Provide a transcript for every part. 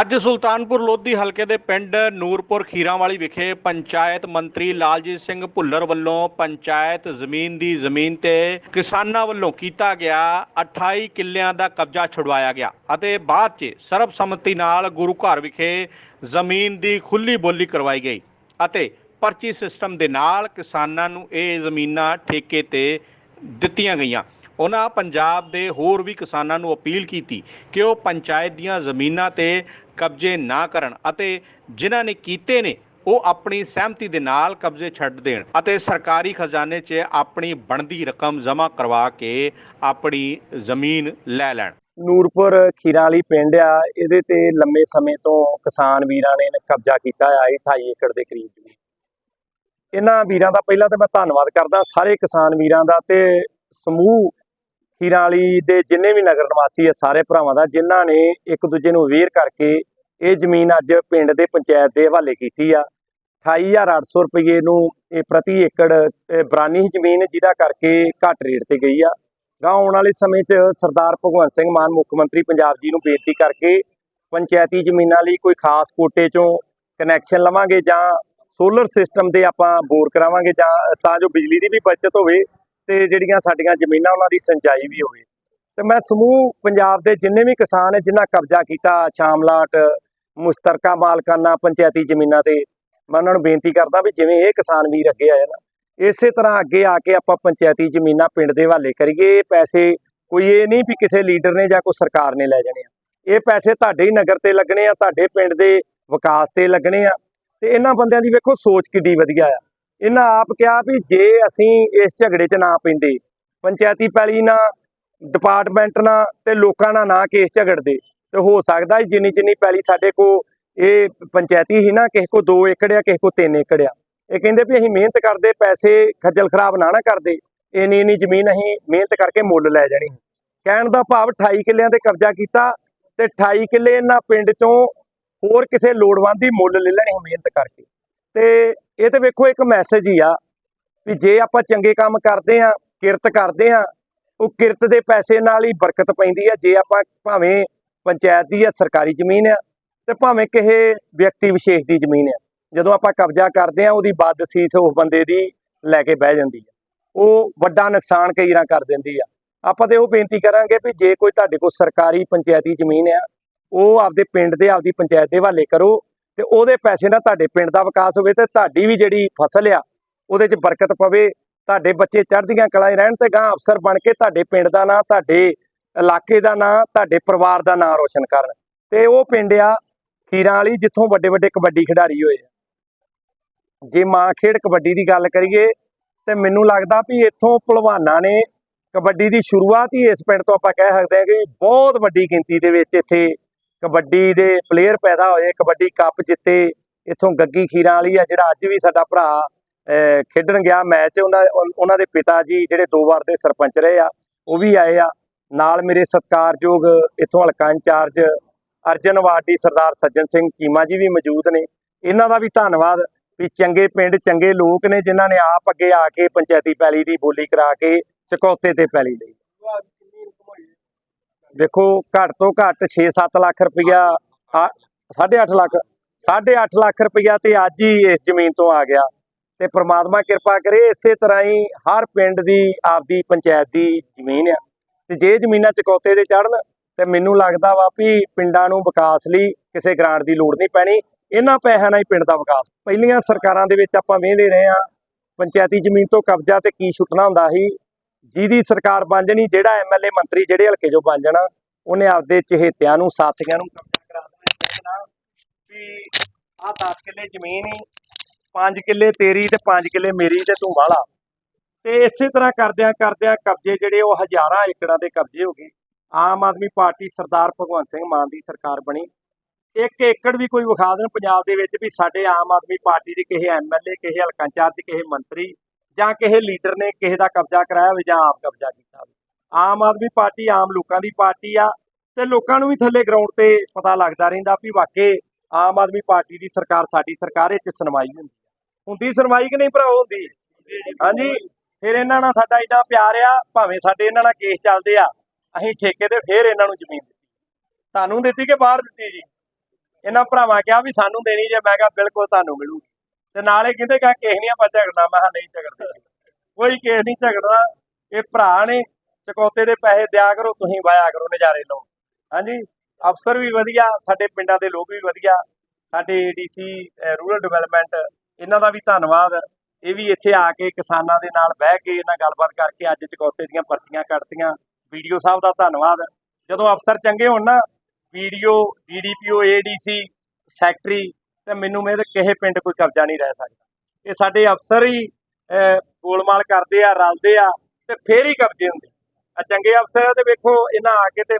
ਅੱਜ ਸੁਲਤਾਨਪੁਰ ਲੋਧੀ ਹਲਕੇ ਦੇ ਪਿੰਡ ਨੂਰਪੁਰ ਖੀਰਾਂਵਾਲੀ ਵਿਖੇ ਪੰਚਾਇਤ ਮੰਤਰੀ ਲਾਲਜੀਤ ਸਿੰਘ ਭੁੱਲਰ ਵੱਲੋਂ ਪੰਚਾਇਤ ਜ਼ਮੀਨ ਦੀ ਜ਼ਮੀਨ ਤੇ ਕਿਸਾਨਾਂ ਵੱਲੋਂ ਕੀਤਾ ਗਿਆ 28 ਕਿੱਲਿਆਂ ਦਾ ਕਬਜ਼ਾ ਛੁਡਵਾਇਆ ਗਿਆ ਅਤੇ ਬਾਅਦ 'ਚ ਸਰਬਸੰਮਤੀ ਨਾਲ ਗੁਰੂ ਘਰ ਵਿਖੇ ਜ਼ਮੀਨ ਦੀ ਖੁੱਲੀ ਬੋਲੀ ਕਰਵਾਈ ਗਈ ਅਤੇ ਪਰਚੀ ਸਿਸਟਮ ਦੇ ਨਾਲ ਕਿਸਾਨਾਂ ਨੂੰ ਇਹ ਜ਼ਮੀਨਾਂ ਠੇਕੇ ਤੇ ਦਿੱਤੀਆਂ ਗਈਆਂ। ਉਹਨਾਂ ਪੰਜਾਬ ਦੇ ਹੋਰ ਵੀ ਕਿਸਾਨਾਂ ਨੂੰ ਅਪੀਲ ਕੀਤੀ ਕਿ ਉਹ ਪੰਚਾਇਤ ਦੀਆਂ ਜ਼ਮੀਨਾਂ ਤੇ ਕਬਜ਼ੇ ਨਾ ਕਰਨ ਅਤੇ ਜਿਨ੍ਹਾਂ ਨੇ ਕੀਤੇ ਨੇ, ਉਹ ਆਪਣੀ ਸਹਿਮਤੀ ਦੇ ਨਾਲ ਕਬਜ਼ੇ ਛੱਡ ਦੇਣ ਅਤੇ ਸਰਕਾਰੀ ਖਜ਼ਾਨੇ 'ਚ ਆਪਣੀ ਬਣਦੀ ਰਕਮ ਜਮ੍ਹਾਂ ਕਰਵਾ ਕੇ ਆਪਣੀ ਜ਼ਮੀਨ ਲੈ ਲੈਣ। ਨੂਰਪੁਰ ਖੀਰਾਂ ਵਾਲੀ ਪਿੰਡ ਆ, ਇਹਦੇ ਤੇ ਲੰਮੇ ਸਮੇਂ ਤੋਂ ਕਿਸਾਨ ਵੀਰਾਂ ਨੇ ਕਬਜ਼ਾ ਕੀਤਾ ਆ 28 ਏਕੜ ਦੇ ਕਰੀਬ ਇਹਨਾਂ ਵੀਰਾਂ ਦਾ ਪਹਿਲਾਂ ਤਾਂ ਮੈਂ ਧੰਨਵਾਦ ਕਰਦਾ, ਸਾਰੇ ਕਿਸਾਨ ਵੀਰਾਂ ਦਾ ਤੇ ਸਮੂਹ ਖੀਰਾਂ ਵਾਲੀ ਦੇ ਜਿੰਨੇ ਵੀ ਨਗਰ ਨਿਵਾਸੀ ਆ ਸਾਰੇ ਭਰਾਵਾਂ ਦਾ, ਜਿਨ੍ਹਾਂ ਨੇ ਇੱਕ ਦੂਜੇ ਨੂੰ ਅਵੇਅਰ ਕਰਕੇ ਇਹ ਜ਼ਮੀਨ ਅੱਜ ਪਿੰਡ ਦੇ ਪੰਚਾਇਤ ਦੇ ਹਵਾਲੇ ਕੀਤੀ ਆ। 28800 ਰੁਪਏ ਨੂੰ ਇਹ ਪ੍ਰਤੀ ਏਕੜ ਬਰਾਨੀ ਜ਼ਮੀਨ ਜਿਹਦਾ ਕਰਕੇ ਘੱਟ ਰੇਟ ਤੇ ਗਈ ਆ। ਗਾਂ ਆਉਣ ਵਾਲੇ ਸਮੇਂ 'ਚ ਸਰਦਾਰ ਭਗਵੰਤ ਸਿੰਘ ਮਾਨ, ਮੁੱਖ ਮੰਤਰੀ ਪੰਜਾਬ ਜੀ ਨੂੰ ਬੇਨਤੀ ਕਰਕੇ ਪੰਚਾਇਤੀ ਜ਼ਮੀਨਾਂ ਲਈ ਕੋਈ ਖਾਸ ਕੋਟੇ 'ਚੋਂ ਕਨੈਕਸ਼ਨ ਲਵਾਂਗੇ ਜਾਂ ਸੋਲਰ ਸਿਸਟਮ ਦੇ ਆਪਾਂ ਬੋਰ ਕਰਾਵਾਂਗੇ ਜਾਂ ਤਾਂ ਜੋ ਬਿਜਲੀ ਦੀ ਵੀ ਬਚਤ ਹੋਵੇ ਤੇ ਜਿਹੜੀਆਂ ਸਾਡੀਆਂ ਜ਼ਮੀਨਾਂ ਉਹਨਾਂ ਦੀ ਸਿੰਚਾਈ ਵੀ ਹੋਵੇ ਤੇ ਮੈਂ ਸਮੂਹ ਪੰਜਾਬ ਦੇ ਜਿੰਨੇ ਵੀ ਕਿਸਾਨ ਹੈ ਜਿਨ੍ਹਾਂ ਕਬਜ਼ਾ ਕੀਤਾ ਸ਼ਾਮਲਾਟ ਮੁਸ਼ਤਰਕਾ ਮਾਲਕਾਨਾ ਪੰਚਾਇਤੀ ਜ਼ਮੀਨਾਂ ਤੇ, ਮੈਂ ਉਹਨਾਂ ਨੂੰ ਬੇਨਤੀ ਕਰਦਾ ਵੀ ਜਿਵੇਂ ਇਹ ਕਿਸਾਨ ਵੀਰ ਅੱਗੇ ਆਏ ਨਾ, ਇਸੇ ਤਰ੍ਹਾਂ ਅੱਗੇ ਆ ਕੇ ਆਪਾਂ ਪੰਚਾਇਤੀ ਜ਼ਮੀਨਾਂ ਪਿੰਡ ਦੇ ਹਵਾਲੇ ਕਰੀਏ। ਇਹ ਪੈਸੇ ਕੋਈ ਇਹ ਨਹੀਂ ਵੀ ਕਿਸੇ ਲੀਡਰ ਨੇ ਜਾਂ ਕੋਈ ਸਰਕਾਰ ਨੇ ਲੈ ਜਾਣੇ ਆ। ਇਹ ਪੈਸੇ ਤੁਹਾਡੇ ਹੀ ਨਗਰ ਤੇ ਲੱਗਣੇ ਆ, ਤੁਹਾਡੇ ਪਿੰਡ ਦੇ ਵਿਕਾਸ ਤੇ ਲੱਗਣੇ ਆ। ਤੇ ਇਹਨਾਂ ਬੰਦਿਆਂ ਦੀ ਵੇਖੋ ਸੋਚ ਕਿੱਡੀ ਵਧੀਆ ਆ। ਇਹਨਾਂ ਆਪ ਕਿਹਾ ਵੀ ਜੇ ਅਸੀਂ ਇਸ ਝਗੜੇ 'ਚ ਨਾ ਪੈਂਦੇ, ਪੰਚਾਇਤੀ ਪੈਲੀ ਨਾਲ ਡਿਪਾਰਟਮੈਂਟ ਨਾਲ ਤੇ ਲੋਕਾਂ ਨਾਲ ਨਾ ਕੇਸ ਝਗੜਦੇ, ਤੇ ਹੋ ਸਕਦਾ ਜਿੰਨੀ ਜਿੰਨੀ ਪੈਲੀ ਸਾਡੇ ਕੋ ਇਹ ਪੰਚਾਇਤੀ ਹੀ ਨਾ, ਕਿਸੇ ਕੋ 2 ਏਕੜ ਆ, ਕਿਸੇ ਕੋ 3 ਏਕੜ ਆ। ਇਹ ਕਹਿੰਦੇ ਵੀ ਅਸੀਂ ਮਿਹਨਤ ਕਰਦੇ, ਪੈਸੇ ਖੱਜਲ ਖਰਾਬ ਨਾ ਨਾ ਕਰਦੇ, ਇੰਨੀ ਇੰਨੀ ਜ਼ਮੀਨ ਅਸੀਂ ਮਿਹਨਤ ਕਰਕੇ ਮੁੱਲ ਲੈ ਜਾਣੀ। ਕਹਿਣ ਦਾ ਭਾਵ 28 ਕਿੱਲਿਆਂ ਤੇ ਕਬਜ਼ਾ ਕੀਤਾ ਤੇ 28 ਕਿੱਲੇ ਇਹਨਾਂ ਪਿੰਡ ਚੋਂ ਹੋਰ ਕਿਸੇ ਲੋੜਵੰਦ ਦੀ ਮੁੱਲ ਲੈ ਲੈਣੀ ਮਿਹਨਤ ਕਰਕੇ। ਤੇ ਇਹ ਤੇ ਵੇਖੋ ਇੱਕ ਮੈਸੇਜ ਹੀ ਆ ਵੀ ਜੇ ਆਪਾਂ ਚੰਗੇ ਕੰਮ ਕਰਦੇ ਆ ਕਿਰਤ ਕਰਦੇ ਆ ਉਹ ਕਿਰਤ ਦੇ ਪੈਸੇ ਨਾਲ ਹੀ ਬਰਕਤ ਪੈਂਦੀ ਆ। ਜੇ ਆਪਾਂ ਭਾਵੇਂ ਪੰਚਾਇਤ ਦੀ ਆ, ਸਰਕਾਰੀ ਜ਼ਮੀਨ ਆ, ਤੇ ਭਾਵੇਂ ਕਿਸੇ ਵਿਅਕਤੀ ਵਿਸ਼ੇਸ਼ ਦੀ ਜ਼ਮੀਨ ਆ। ਜਦੋਂ ਆਪਾਂ ਕਬਜ਼ਾ ਕਰਦੇ ਆ ਉਹਦੀ ਬਦ ਸੀਸ ਉਸ ਬੰਦੇ ਦੀ ਲੈ ਕੇ ਬਹਿ ਜਾਂਦੀ ਆ। ਉਹ ਵੱਡਾ ਨੁਕਸਾਨ ਕਈ ਵਾਰ ਕਰ ਦਿੰਦੀ ਆ। ਆਪਾਂ ਤੇ ਉਹ ਬੇਨਤੀ ਕਰਾਂਗੇ ਵੀ ਜੇ ਕੋਈ ਤੁਹਾਡੇ ਕੋਲ ਸਰਕਾਰੀ ਪੰਚਾਇਤੀ ਜ਼ਮੀਨ ਆ, ਉਹ ਆਪਦੇ ਪਿੰਡ ਦੇ, ਆਪਦੀ ਪੰਚਾਇਤ ਦੇ ਹਵਾਲੇ ਕਰੋ। ਤੇ ਉਹਦੇ ਪੈਸੇ ਨਾਲ ਤੁਹਾਡੇ ਪਿੰਡ ਦਾ ਵਿਕਾਸ ਹੋਵੇ ਤੇ ਤੁਹਾਡੀ ਵੀ ਜਿਹੜੀ ਫਸਲ ਆ, ਉਹਦੇ 'ਚ ਬਰਕਤ ਪਵੇ। ਤੁਹਾਡੇ ਬੱਚੇ ਚੜ੍ਹਦੀਆਂ ਕਲਾ 'ਚ ਰਹਿਣ ਤੇ ਗਾਂ ਅਫਸਰ ਬਣ ਕੇ ਤੁਹਾਡੇ ਪਿੰਡ ਦਾ ਨਾਂ, ਤੁਹਾਡੇ ਇਲਾਕੇ ਦਾ ਨਾਂ, ਤੁਹਾਡੇ ਪਰਿਵਾਰ ਦਾ ਨਾਂ ਰੋਸ਼ਨ ਕਰਨ। ਤੇ ਉਹ ਪਿੰਡ ਆ ਖੀਰਾਂ ਵਾਲੀ, ਜਿੱਥੋਂ ਵੱਡੇ ਵੱਡੇ ਕਬੱਡੀ ਖਿਡਾਰੀ ਹੋਏ ਆ। ਜੇ ਮਾਂ ਖੇਡ ਕਬੱਡੀ ਦੀ ਗੱਲ ਕਰੀਏ, ਤੇ ਮੈਨੂੰ ਲੱਗਦਾ ਵੀ ਇੱਥੋਂ ਭਲਵਾਨਾਂ ਨੇ ਕਬੱਡੀ ਦੀ ਸ਼ੁਰੂਆਤ ਹੀ ਇਸ ਪਿੰਡ ਤੋਂ ਆਪਾਂ ਕਹਿ ਸਕਦੇ ਹਾਂ ਕਿ ਬਹੁਤ ਵੱਡੀ ਗਿਣਤੀ ਦੇ ਵਿੱਚ ਇੱਥੇ ਕਬੱਡੀ ਦੇ ਪਲੇਅਰ ਪੈਦਾ ਹੋਏ, ਕਬੱਡੀ ਕੱਪ ਜਿੱਤੇ, ਇੱਥੋਂ ਗੱਗੀ ਖੀਰਾਂ ਵਾਲੀ ਆ ਜਿਹੜਾ ਅੱਜ ਵੀ ਸਾਡਾ ਭਰਾ ਖੇਡਣ ਗਿਆ ਮੈਚ ਉਹਨਾਂ ਉਹਨਾਂ ਦੇ ਪਿਤਾ ਜੀ ਜਿਹੜੇ ਦੋ ਵਾਰ ਦੇ ਸਰਪੰਚ ਰਹੇ ਆ, ਉਹ ਵੀ ਆਏ ਆ। ਨਾਲ ਮੇਰੇ ਸਤਿਕਾਰਯੋਗ ਇੱਥੋਂ ਹਲਕਾ ਇੰਚਾਰਜ ਅਰਜਨ ਵਾਰਡੀ, ਸਰਦਾਰ ਸੱਜਣ ਸਿੰਘ ਚੀਮਾ ਜੀ ਵੀ ਮੌਜੂਦ ਨੇ। ਇਹਨਾਂ ਦਾ ਵੀ ਧੰਨਵਾਦ ਵੀ ਚੰਗੇ ਪਿੰਡ, ਚੰਗੇ ਲੋਕ ਨੇ ਜਿਨ੍ਹਾਂ ਨੇ ਆਪ ਅੱਗੇ ਆ ਕੇ ਪੰਚਾਇਤੀ ਪੈਲੀ ਦੀ ਬੋਲੀ ਕਰਾ ਕੇ ਚਕੌਤੇ ਤੇ ਪੈਲੀ ਲਈ। ਦੇਖੋ, ਘੱਟ ਤੋਂ ਘੱਟ 6-7 ਲੱਖ ਰੁਪਇਆ 8.5 ਲੱਖ 8.5 ਲੱਖ ਰੁਪਇਆ ਤੇ ਅੱਜ ਹੀ ਇਸ ਜ਼ਮੀਨ ਤੋਂ ਆ ਗਿਆ। ਤੇ ਪ੍ਰਮਾਤਮਾ ਕਿਰਪਾ ਕਰੇ, ਇਸੇ ਤਰ੍ਹਾਂ ਹੀ ਹਰ ਪਿੰਡ ਦੀ, ਆਪਦੀ ਪੰਚਾਇਤ ਦੀ ਜ਼ਮੀਨ ਆ। ਤੇ ਜੇ ਜ਼ਮੀਨਾਂ ਚਕੌਤੇ ਦੇ ਚੜਨ ਤੇ ਮੈਨੂੰ ਲੱਗਦਾ ਵਾ ਵੀ ਪਿੰਡਾਂ ਨੂੰ ਵਿਕਾਸ ਲਈ ਕਿਸੇ ਗ੍ਰਾਂਟ ਦੀ ਲੋੜ ਨਹੀਂ ਪੈਣੀ। ਇਹਨਾਂ ਪੈਸਿਆਂ ਨਾਲ ਹੀ ਪਿੰਡ ਦਾ ਵਿਕਾਸ। ਪਹਿਲੀਆਂ ਸਰਕਾਰਾਂ ਦੇ ਵਿੱਚ ਆਪਾਂ ਵੇਖਦੇ ਰਹੇ ਆ ਪੰਚਾਇਤੀ ਜ਼ਮੀਨ ਤੋਂ ਕਬਜ਼ਾ ਤੇ ਕੀ ਛੁੱਟਣਾ ਹੁੰਦਾ ਸੀ ਜਿਹਦੀ ਸਰਕਾਰ ਬਣ ਜਣੀ, ਜਿਹੜਾ ਐਮਐਲਏ ਮੰਤਰੀ ਜਿਹੜੇ ਹਲਕੇ 'ਚੋਂ ਬਣ ਜਾਣਾ, ਉਹਨੇ ਆਪਦੇ ਚਹੇਤਿਆਂ ਨੂੰ, ਸਾਥੀਆਂ ਨੂੰ ਕਬਜ਼ਾ ਕਰਾ ਦੇਣਾ ਵੀ ਆਹ 10 ਕਿੱਲੇ ਜ਼ਮੀਨ ਹੀ 5 ਕਿੱਲੇ ਤੇਰੀ ਤੇ 5 ਕਿੱਲੇ ਮੇਰੀ ਤੇ ਤੂੰ ਵਾਲਾ। ਤੇ ਇਸੇ ਤਰ੍ਹਾਂ ਕਰਦਿਆਂ ਕਰਦਿਆਂ ਕਬਜ਼ੇ ਜਿਹੜੇ ਉਹ ਹਜ਼ਾਰਾਂ ਏਕੜਾਂ ਦੇ ਕਬਜ਼ੇ ਹੋ ਗਏ। ਆਮ ਆਦਮੀ ਪਾਰਟੀ ਸਰਦਾਰ ਭਗਵੰਤ ਸਿੰਘ ਮਾਨ ਦੀ ਸਰਕਾਰ ਬਣੀ। ਇੱਕ ਏਕੜ ਵੀ ਕੋਈ ਵਿਖਾ ਦੇਣ ਪੰਜਾਬ ਦੇ ਵਿੱਚ ਵੀ ਸਾਡੇ ਆਮ ਆਦਮੀ ਪਾਰਟੀ ਦੇ ਕਿਸੇ ਐਮਐਲਏ ਕਿਸੇ ਹਲਕਾ ਇੰਚਾਰਜ, ਕਿਸੇ ਮੰਤਰੀ ਜਾਂ ਕਿਸੇ ਲੀਡਰ ਨੇ ਕਿਸੇ ਦਾ ਕਬਜ਼ਾ ਕਰਾਇਆ ਹੋਵੇ ਜਾਂ ਆਪ ਕਬਜ਼ਾ ਕੀਤਾ ਹੋਵੇ। ਆਮ ਆਦਮੀ ਪਾਰਟੀ ਆਮ ਲੋਕਾਂ ਦੀ ਪਾਰਟੀ ਆ ਤੇ ਲੋਕਾਂ ਨੂੰ ਵੀ ਥੱਲੇ ਗਰਾਊਂਡ ਤੇ ਪਤਾ ਲੱਗਦਾ ਰਹਿੰਦਾ ਵੀ ਵਾਕਈ ਆਮ ਆਦਮੀ ਪਾਰਟੀ ਦੀ ਸਰਕਾਰ ਸਾਡੀ ਸਰਕਾਰ ਇਹ 'ਚ ਸੁਣਵਾਈ ਹੁੰਦੀ ਹੁੰਦੀ ਸੁਣਵਾਈ ਕਿ ਨਹੀਂ ਭਰਾ ਹੁੰਦੀ ਹਾਂਜੀ, ਫਿਰ ਇਹਨਾਂ ਨਾਲ ਸਾਡਾ ਇੰਨਾ ਪਿਆਰ ਆ, ਭਾਵੇਂ ਸਾਡੇ ਇਹਨਾਂ ਨਾਲ ਕੇਸ ਚੱਲਦੇ ਆ, ਅਸੀਂ ਠੇਕੇ ਤੇ ਫੇਰ ਇਹਨਾਂ ਨੂੰ ਜ਼ਮੀਨ ਦਿੱਤੀ। ਤੁਹਾਨੂੰ ਦਿੱਤੀ ਕਿ ਬਾਹਰ ਦਿੱਤੀ ਜੀ? ਇਹਨਾਂ ਭਰਾਵਾਂ ਕਿਹਾ ਵੀ ਸਾਨੂੰ ਦੇਣੀ ਜੇ, ਮੈਂ ਕਿਹਾ ਬਿਲਕੁਲ ਤੁਹਾਨੂੰ ਮਿਲੂ ਤੇ ਨਾਲੇ ਕਹਿੰਦੇ ਕਿ ਕਿਸੇ ਨਹੀਂ ਆਪਾਂ ਝਗੜਨਾ, ਮੈਂ ਕਿਹਾ ਨਹੀਂ ਝਗੜਦੇ ਕੋਈ ਕੇਸ ਨਹੀਂ ਝਗੜਦਾ, ਇਹ ਭਰਾ ਨੇ ਚਕੋਤੇ ਦੇ ਪੈਸੇ ਦਿਆ ਕਰੋ, ਤੁਸੀਂ ਵਾਇਆ ਕਰੋ ਨਜ਼ਾਰੇ ਲਓ। ਹਾਂਜੀ, ਅਫਸਰ ਵੀ ਵਧੀਆ, ਸਾਡੇ ਪਿੰਡਾਂ ਦੇ ਲੋਕ ਵੀ ਵਧੀਆ, ਸਾਡੇ ਡੀਸੀ ਰੂਰਲ ਡਿਵੈਲਪਮੈਂਟ, ਇਹਨਾਂ ਦਾ ਵੀ ਧੰਨਵਾਦ। ਇਹ ਵੀ ਇੱਥੇ ਆ ਕੇ ਕਿਸਾਨਾਂ ਦੇ ਨਾਲ ਬਹਿ ਕੇ ਇਹਨਾਂ ਗੱਲਬਾਤ ਕਰਕੇ ਅੱਜ ਚਕੌਤੇ ਦੀਆਂ ਪਰਚੀਆਂ ਕੱਟਤੀਆਂ। ਵੀਡੀਓ ਸਾਹਿਬ ਦਾ ਧੰਨਵਾਦ। ਜਦੋਂ ਅਫਸਰ ਚੰਗੇ ਹੋਣ ਨਾ, ਵੀਡੀਓ, ਡੀਡੀਪੀਓ, ਏਡੀਸੀ, ਸੈਕਟਰੀ ਤੇ ਮੈਨੂੰ ਮੇਰੇ ਕਿਸੇ ਪਿੰਡ ਕੋਈ ਕਬਜ਼ਾ ਨਹੀਂ ਰਹਿ ਸਕਦਾ। ਇਹ ਸਾਡੇ ਅਫਸਰ ਹੀ ਗੋਲਮਾਲ ਕਰਦੇ ਆ ਰਲਦੇ ਆ ਤੇ ਫੇਰ ਹੀ ਕਬਜ਼ੇ ਹੁੰਦੇ ਆ। ਚੰਗੇ ਅਫਸਰ ਆ ਤੇ ਵੇਖੋ ਇਹਨਾਂ ਆ ਕੇ ਤੇ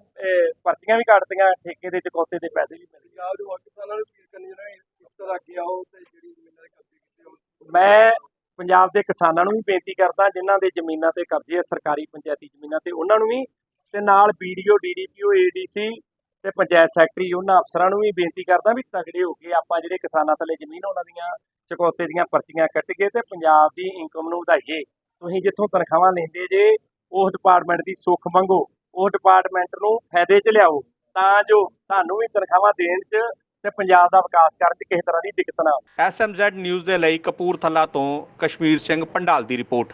ਪਰਚੀਆਂ ਵੀ ਕੱਟਤੀਆਂ ਠੇਕੇ ਦੇ ਚਕੌਤੇ ਦੇ ਪੈਸੇ ਵੀ ਮਿਲ ਗਏ ਪੰਜਾਬ ਦੇ ਪਾਕਿਸਤਾਨਾਂ ਨੂੰ ਅਪੀਲ ਕਰਨੀ ਚਾਹੁੰਦਾ ਇਸ ਤਰ੍ਹਾਂ ਅੱਗੇ ਆਓ ਤੇ ਜਿਹੜੀ ਜ਼ਮੀਨਾਂ ਦੇ ਕਬਜ਼ੇ ਕੀਤੇ ਹੋਣ। ਮੈਂ ਪੰਜਾਬ ਦੇ ਕਿਸਾਨਾਂ ਨੂੰ ਵੀ ਬੇਨਤੀ ਕਰਦਾ ਜਿਨ੍ਹਾਂ ਦੇ ਜ਼ਮੀਨਾਂ ਤੇ ਕਬਜ਼ੇ ਆ ਸਰਕਾਰੀ ਪੰਚਾਇਤੀ ਜ਼ਮੀਨਾਂ ਤੇ ਉਹਨਾਂ ਨੂੰ ਵੀ ਤੇ ਨਾਲ ਵੀਡੀਓ ਡੀਡੀਪੀਓ ਏਡੀਸੀ ਤੇ ਪੰਚਾਇਤ ਸੈਕਟਰੀ ਉਹਨਾਂ ਅਫਸਰਾਂ ਨੂੰ ਵੀ ਬੇਨਤੀ ਕਰਦਾ ਵੀ ਤਗੜੇ ਹੋ ਕੇ ਆਪਾਂ ਜਿਹੜੇ ਕਿਸਾਨਾਂ ਥੱਲੇ ਜ਼ਮੀਨ ਉਹਨਾਂ ਦੀਆਂ ਚਕੌਤੇ ਦੀਆਂ ਪਰਚੀਆਂ ਕੱਟ ਕੇ ਤੇ ਪੰਜਾਬ ਦੀ ਇਨਕਮ ਨੂੰ ਵਧਾਈਏ। ਤੁਸੀਂ ਜਿੱਥੋਂ ਤਨਖਾਹਾਂ ਲੈਂਦੇ ਜੇ ਉਸ ਡਿਪਾਰਟਮੈਂਟ ਦੀ ਸੁੱਖ ਮੰਗੋ, ਉਹ ਡਿਪਾਰਟਮੈਂਟ ਨੂੰ ਫਾਇਦੇ 'ਚ ਲਿਆਓ, ਤਾਂ ਜੋ ਤੁਹਾਨੂੰ ਵੀ ਤਨਖਾਹਾਂ ਦੇਣ 'ਚ ਤੇ ਪੰਜਾਬ ਦਾ ਵਿਕਾਸ ਕਰਨ 'ਚ ਕਿਸੇ ਤਰ੍ਹਾਂ ਦੀ ਦਿੱਕਤ ਨਾ ਆਵੇ। ਐਸਐਮਜ਼ੈਡ ਨਿਊਜ਼ ਦੇ ਲਈ ਕਪੂਰਥਲਾ ਤੋਂ ਕਸ਼ਮੀਰ ਸਿੰਘ ਪੰਡਾਲ ਦੀ ਰਿਪੋਰਟ।